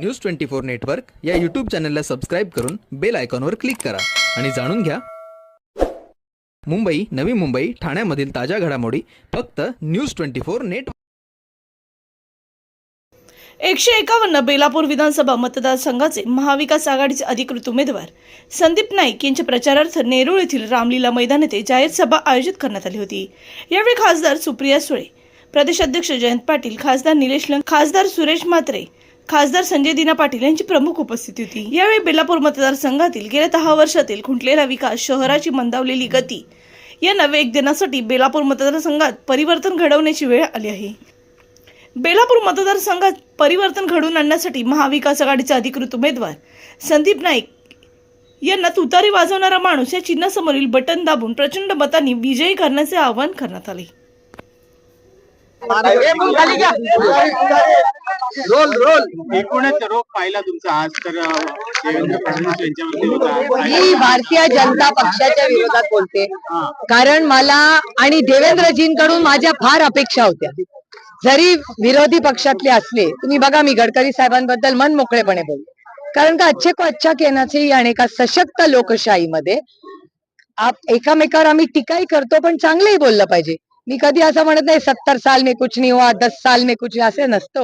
News twenty four network या YouTube चॅनलला subscribe करून बेल आयकॉनवर क्लिक करा. आणि जाणून घ्या. मुंबई नवी मुंबई ठाण्यामधील ताज्या घडामोडी फक्त न्यूज ट्वेंटी फोर नेट एकशे एकावन्न बेलापूर विधानसभा मतदारसंघाचे महाविकास आघाडीचे अधिकृत उमेदवार संदीप नाईक यांच्या प्रचारार्थ नेरूळ येथील रामलीला मैदान येथे जाहीर सभा आयोजित करण्यात आली होती. यावेळी खासदार सुप्रिया सुळे प्रदेशाध्यक्ष जयंत पाटील खासदार निलेश लंग खासदार सुरेश म्हात्रे खासदार संजय दिना पाटील यांची प्रमुख उपस्थिती होती. यावेळी बेलापूर मतदारसंघातील गेल्या दहा वर्षातील खुंटलेला विकास शहराची मंदावलेली गती यांना वेग देण्यासाठी बेलापूर मतदारसंघात परिवर्तन घडवण्याची वेळ आली आहे. बेलापूर मतदारसंघात परिवर्तन घडवून आणण्यासाठी महाविकास आघाडीचे अधिकृत उमेदवार संदीप नाईक यांना तुतारी वाजवणारा माणूस या चिन्हासमोरील बटन दाबून प्रचंड मतांनी विजयी करण्याचे आवाहन करण्यात आले. रोल रोल. एकूणच रोग पाहिला तुमचा आज तर देवेंद्र फडणवीस यांच्यावरती होता. मी भारतीय जनता पक्षाच्या विरोधात बोलते. कारण मला आणि देवेंद्रजींकडून माझ्या फार अपेक्षा होत्या. जरी विरोधी पक्षातले असले तुम्ही बघा मी गडकरी साहेबांबद्दल मन मोकळेपणे बोलते. कारण का अच्छे को अच्छा कहण्याचे आणि एका सशक्त लोकशाहीमध्ये आप एकामेकावर आम्ही टीकाही करतो पण चांगलंही बोललं पाहिजे. मी कधी असं म्हणत नाही सत्तर साल में कुछ नाही हुआ दस साल में कुछ असे नसतो.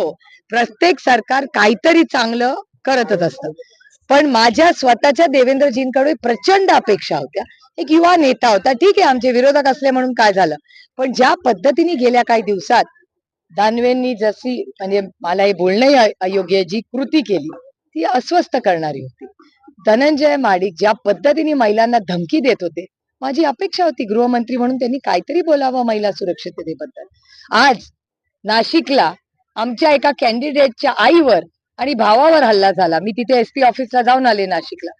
प्रत्येक सरकार काहीतरी चांगलं करतच असतं. पण माझ्या स्वतःच्या देवेंद्रजींकडे प्रचंड अपेक्षा होत्या. एक युवा नेता होता ठीक आहे आमचे विरोधक असले म्हणून काय झालं. पण ज्या पद्धतीने गेल्या काही दिवसात दानवेंनी जशी म्हणजे मला हे बोलणंही अयोग्य जी कृती केली ती अस्वस्थ करणारी होती. धनंजय माडिक ज्या पद्धतीने महिलांना धमकी देत होते माझी अपेक्षा होती गृहमंत्री म्हणून त्यांनी काहीतरी बोलावं महिला सुरक्षिततेबद्दल. आज नाशिकला आमच्या एका कॅन्डिडेटच्या आईवर आणि भावावर हल्ला झाला. मी तिथे एस पी ऑफिसला जाऊन आले नाशिकला.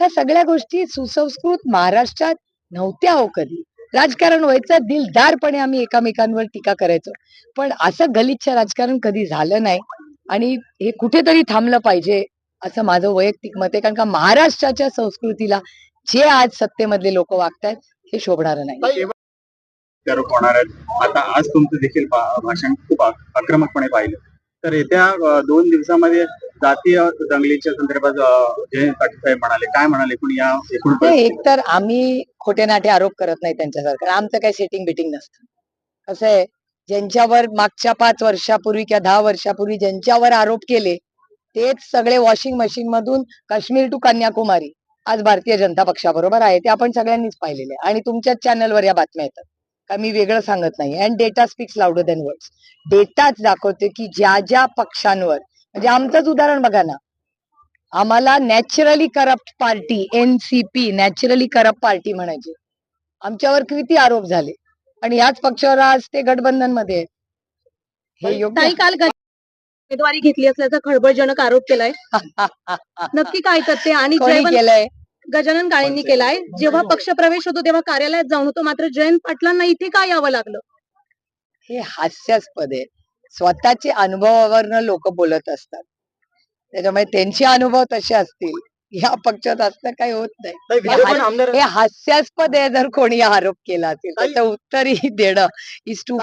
ह्या सगळ्या गोष्टी सुसंस्कृत महाराष्ट्रात नव्हत्या हो कधी. राजकारण व्हायचं दिलदारपणे आम्ही एकामेकांवर टीका करायचो. पण असं गलिच्छ राजकारण कधी झालं नाही आणि हे कुठेतरी थांबलं पाहिजे असं माझं वैयक्तिक मत आहे. कारण का महाराष्ट्राच्या संस्कृतीला जे आज सत्तेमधले लोक वागतायत हे शोभणार नाही. आरोप होणार आहेत. आता आज तुमचं देखील भाषण खूप आक- आक्रमकपणे पाहिलं. तर येत्या दोन दिवसामध्ये जातीय दंगलीच्या संदर्भात जयंत म्हणाले काय म्हणाले एकूण या एकूण ते परिस्थिती- एकतर आम्ही खोटे नाटे आरोप करत नाही त्यांच्यासारखं. आमचं काही सेटिंग बिटिंग नसतं. कसं आहे ज्यांच्यावर मागच्या पाच वर्षापूर्वी किंवा दहा वर्षापूर्वी ज्यांच्यावर आरोप केले तेच सगळे वॉशिंग मशीन मधून काश्मीर टू कन्याकुमारी. आज भारतीय जनता पक्षाबरोबर आहे ते आपण सगळ्यांनीच पाहिलेले आहे. आणि तुमच्याच चॅनलवर या बातम्या येतात. का मी वेगळं सांगत नाही. And data speaks louder than words डेटाच दाखवते की ज्या ज्या पक्षांवर म्हणजे आमचंच उदाहरण बघा ना. आम्हाला naturally corrupt party NCP naturally corrupt party म्हणायची. आमच्यावर किती आरोप झाले. आणि याच पक्षावर आज ते गठबंधनमध्ये. हे योग्य काल उमेदवारी घेतली असल्याचा खळबळजनक आरोप केलाय. नक्की काय करते आणि केलंय? गजानन काळेंनी केलाय. जेव्हा पक्ष प्रवेश होतो तेव्हा कार्यालयात जाऊन होतो. मात्र जयंत पाटलांना इथे का यावं लागलं? हे हास्यास्पद आहे. स्वतःचे अनुभवावरनं लोक बोलत असतात. त्याच्यामुळे त्यांचे अनुभव तसे असतील. या पक्षात असं काही होत नाही. हे हे हास्यास्पद आहे जर कोणी आरोप केला असेल. त्याचं उत्तरही देणं इज टू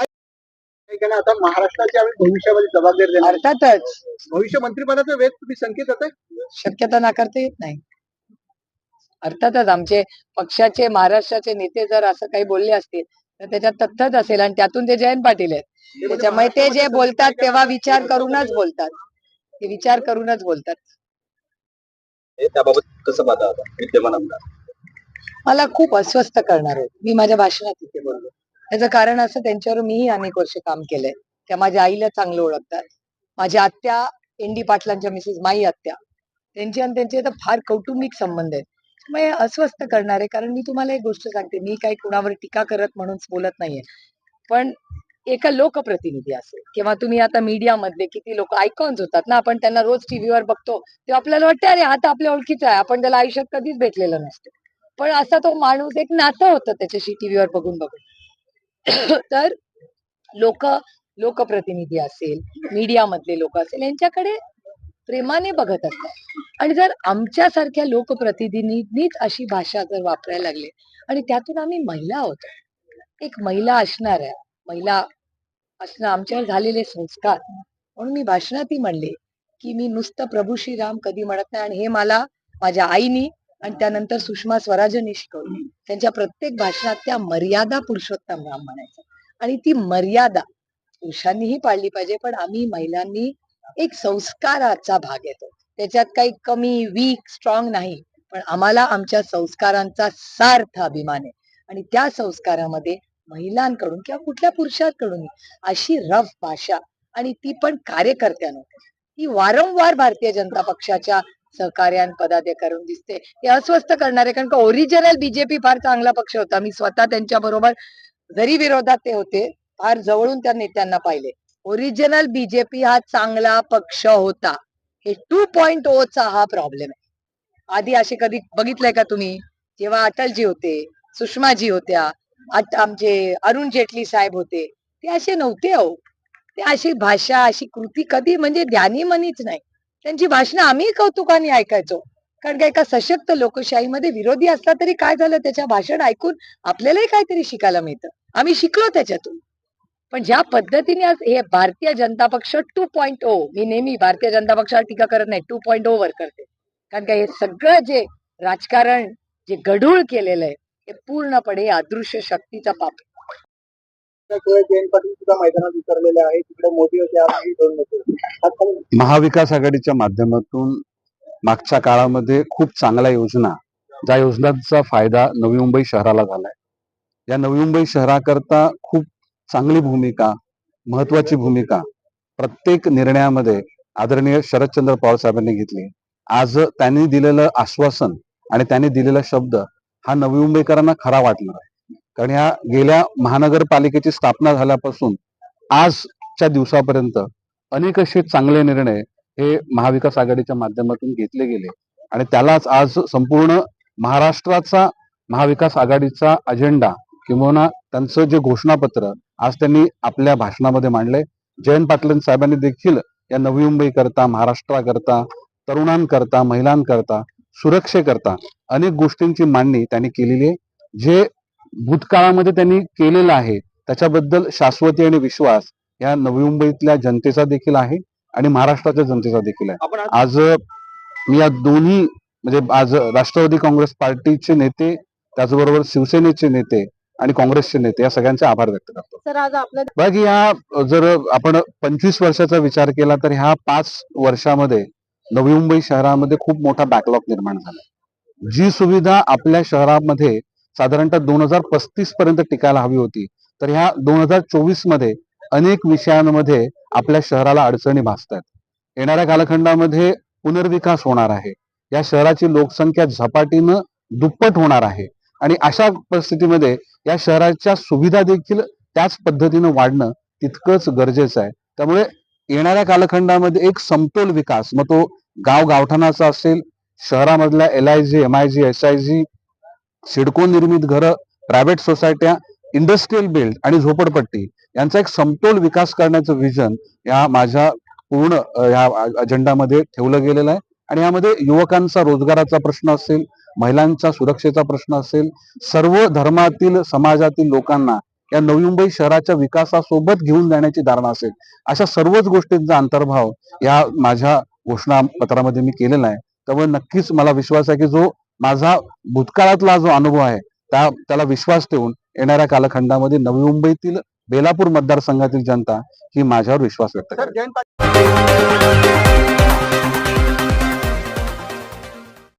कारण आता महाराष्ट्राची आम्ही भविष्यामध्ये जबाबदारी देणार अर्थातच. भविष्य मंत्रिपदाचा वेग तुम्ही संकेत आहे शक्यता नाकारता येत नाही. अर्थातच आमचे पक्षाचे महाराष्ट्राचे नेते जर असं काही बोलले असतील तर त्याच्यात तथ्यच असेल आणि त्यातून ते जयंत पाटील आहेत. त्याच्यामुळे ते जे बोलतात तेव्हा विचार करूनच बोलतात. ते विचार करूनच बोलतात. त्याबाबत कसं पाहता आता? विद्यमान आमदार. मला खूप अस्वस्थ करणार आहे मी माझ्या भाषणात तिथे बोललो. याचं कारण असं त्यांच्यावर मीही अनेक वर्ष काम केलंय. त्या माझ्या आईला चांगलं ओळखतात. माझ्या आत्या एन डी पाटलांच्या मिसेस माई आत्या त्यांचे आणि त्यांचे तर फार कौटुंबिक संबंध आहेत. मग हे अस्वस्थ करणार आहे कारण मी तुम्हाला एक गोष्ट सांगते मी काही कुणावर टीका करत म्हणून बोलत नाहीये. पण एका लोकप्रतिनिधी असेल किंवा तुम्ही आता मीडियामधले किती लोक आयकॉन्स होतात ना आपण त्यांना रोज टीव्हीवर बघतो तेव्हा आपल्याला वाटतं अरे हा तर आपल्या ओळखीचा आहे आपण त्याला आयुष्यात कधीच भेटलेलं नसतं. पण असा तो माणूस एक नातं होतं त्याच्याशी टीव्हीवर बघून बघून तर लोक लोकप्रतिनिधी असेल मीडिया मधले लोक असेल यांच्याकडे प्रेमाने बघत असतात. आणि जर आमच्यासारख्या लोकप्रतिनिधींनीच अशी भाषा जर वापरायला लागले आणि त्यातून आम्ही महिला आहोत. एक महिला असणाऱ्या महिला असणं आमच्यावर झालेले संस्कार. म्हणून मी भाषणातही म्हणले की मी नुसतं प्रभू श्रीराम कधी म्हणत नाही आणि हे मला माझ्या आईनी आणि त्यानंतर सुषमा स्वराजनी शिकवली त्यांच्या प्रत्येक भाषणात त्या मर्यादा पुरुषोत्तम राम म्हणायचं. आणि ती मर्यादा पुरुषांनीही पाळली पाहिजे पण आम्ही महिलांनी एक संस्काराचा भाग येतो. त्याच्यात काही कमी वीक स्ट्रॉंग नाही पण आम्हाला आमच्या संस्कारांचा सार्थ अभिमान आहे. आणि त्या संस्कारामध्ये महिलांकडून किंवा कुठल्या पुरुषांकडून अशी रफ भाषा आणि ती पण कार्यकर्त्यानं ती वारंवार भारतीय जनता पक्षाच्या सहकार्यान पदाधिकाऱ्यांकडून दिसते. हे अस्वस्थ करणारे कारण का ओरिजिनल बीजेपी फार चांगला पक्ष होता. मी स्वतः त्यांच्या बरोबर जरी विरोधात ते होते फार जवळून त्या नेत्यांना पाहिले. ओरिजिनल बीजेपी हा चांगला पक्ष होता. हे टू पॉइंट oh चा हा प्रॉब्लेम आहे. आधी असे कधी बघितलंय का तुम्ही? जेव्हा अटलजी होते सुषमाजी होत्या आमचे अरुण जेटली साहेब होते ते असे नव्हते अहो ते अशी भाषा अशी कृती कधी म्हणजे ध्यानी मनीच नाही. त्यांची भाषणं आम्ही कौतुकाने ऐकायचो. कारण का एका सशक्त लोकशाहीमध्ये विरोधी असला तरी काय झालं? त्याच्या भाषण ऐकून आपल्यालाही काहीतरी शिकायला मिळतं. आम्ही शिकलो त्याच्यातून. पण ज्या पद्धतीने आज हे भारतीय जनता पक्ष टू पॉइंट ओ मी नेहमी भारतीय जनता पक्षावर टीका करत नाही टू पॉइंट ओ वर करते. कारण का हे सगळं जे राजकारण जे गढूळ केलेलं आहे हे पूर्णपणे अदृश्य शक्तीचा पाप महाविकास आघाडीच्या माध्यमातून मागच्या काळामध्ये खूप चांगल्या योजना ज्या योजनांचा फायदा नवी मुंबई शहराला झालाय. या नवी मुंबई शहराकरता खूप चांगली भूमिका महत्वाची भूमिका प्रत्येक निर्णयामध्ये आदरणीय शरदचंद्र पवार साहेबांनी घेतली. आज त्यांनी दिलेलं आश्वासन आणि त्यांनी दिलेला शब्द हा नवी मुंबईकरांना खरा वाटणार आहे. कारण या गेल्या महानगरपालिकेची स्थापना झाल्यापासून आजच्या दिवसापर्यंत अनेक असे चांगले निर्णय हे महाविकास आघाडीच्या माध्यमातून घेतले गेले. आणि त्यालाच आज संपूर्ण महाराष्ट्राचा महाविकास आघाडीचा अजेंडा किंवा त्यांचं जे घोषणापत्र आज त्यांनी आपल्या भाषणामध्ये मांडलंय. जयंत पाटील साहेबांनी देखील या नवी मुंबई करता महाराष्ट्राकरता तरुणांकरता महिलांकरता सुरक्षेकरता अनेक गोष्टींची मांडणी त्यांनी केलेली आहे. जे भूतकाळामध्ये त्यांनी केलेलं आहे. त्याच्याबद्दल शाश्वती आणि विश्वास या नवी मुंबईतल्या जनतेचा देखील आहे आणि महाराष्ट्राच्या जनतेचा देखील आहे. आज मी या दोन्ही म्हणजे आज राष्ट्रवादी काँग्रेस पार्टीचे नेते त्याचबरोबर शिवसेनेचे नेते आणि काँग्रेसचे नेते या सगळ्यांचे आभार व्यक्त करतो. बघ या जर आपण पंचवीस वर्षाचा विचार केला तर ह्या पाच वर्षामध्ये नवी मुंबई शहरामध्ये खूप मोठा बॅकलॉग निर्माण झाला जी सुविधा आपल्या शहरामध्ये साधारणतः दोन हजार पस्तीस पर्यंत टिकायला हवी होती. तर ह्या दोन हजार चोवीसमध्ये अनेक विषयांमध्ये आपल्या शहराला अडचणी भासतात येणाऱ्या कालखंडामध्ये पुनर्विकास होणार आहे. या शहराची लोकसंख्या झपाटीनं दुप्पट होणार आहे. आणि अशा परिस्थितीमध्ये या शहराच्या सुविधा देखील त्याच पद्धतीनं वाढणं तितकंच गरजेचं आहे. त्यामुळे येणाऱ्या कालखंडामध्ये एक समतोल विकास मग तो गाव गावठाणाचा असेल शहरामधल्या L I G M I G S I G CIDCO निर्मित घरं प्रायव्हेट सोसायट्या इंडस्ट्रीयल बिल्ड आणि झोपडपट्टी यांचा एक समतोल विकास करण्याचं विजन या माझ्या पूर्ण या अजेंडामध्ये ठेवलं गेलेलं आहे. आणि यामध्ये युवकांचा रोजगाराचा प्रश्न असेल महिलांचा सुरक्षेचा प्रश्न असेल सर्व धर्मातील समाजातील लोकांना या नवी मुंबई शहराच्या विकासासोबत घेऊन जाण्याची धारणा असेल. अशा सर्वच गोष्टींचा अंतर्भाव या माझ्या घोषणापत्रामध्ये मी केलेला आहे. त्यामुळे नक्कीच मला विश्वास आहे की जो माझा भूतकाळातला जो अनुभव आहे त्या त्याला विश्वास ठेवून येणाऱ्या कालखंडामध्ये नवी मुंबईतील बेलापूर मतदारसंघातील जनता ही माझ्यावर विश्वास व्यक्त करते.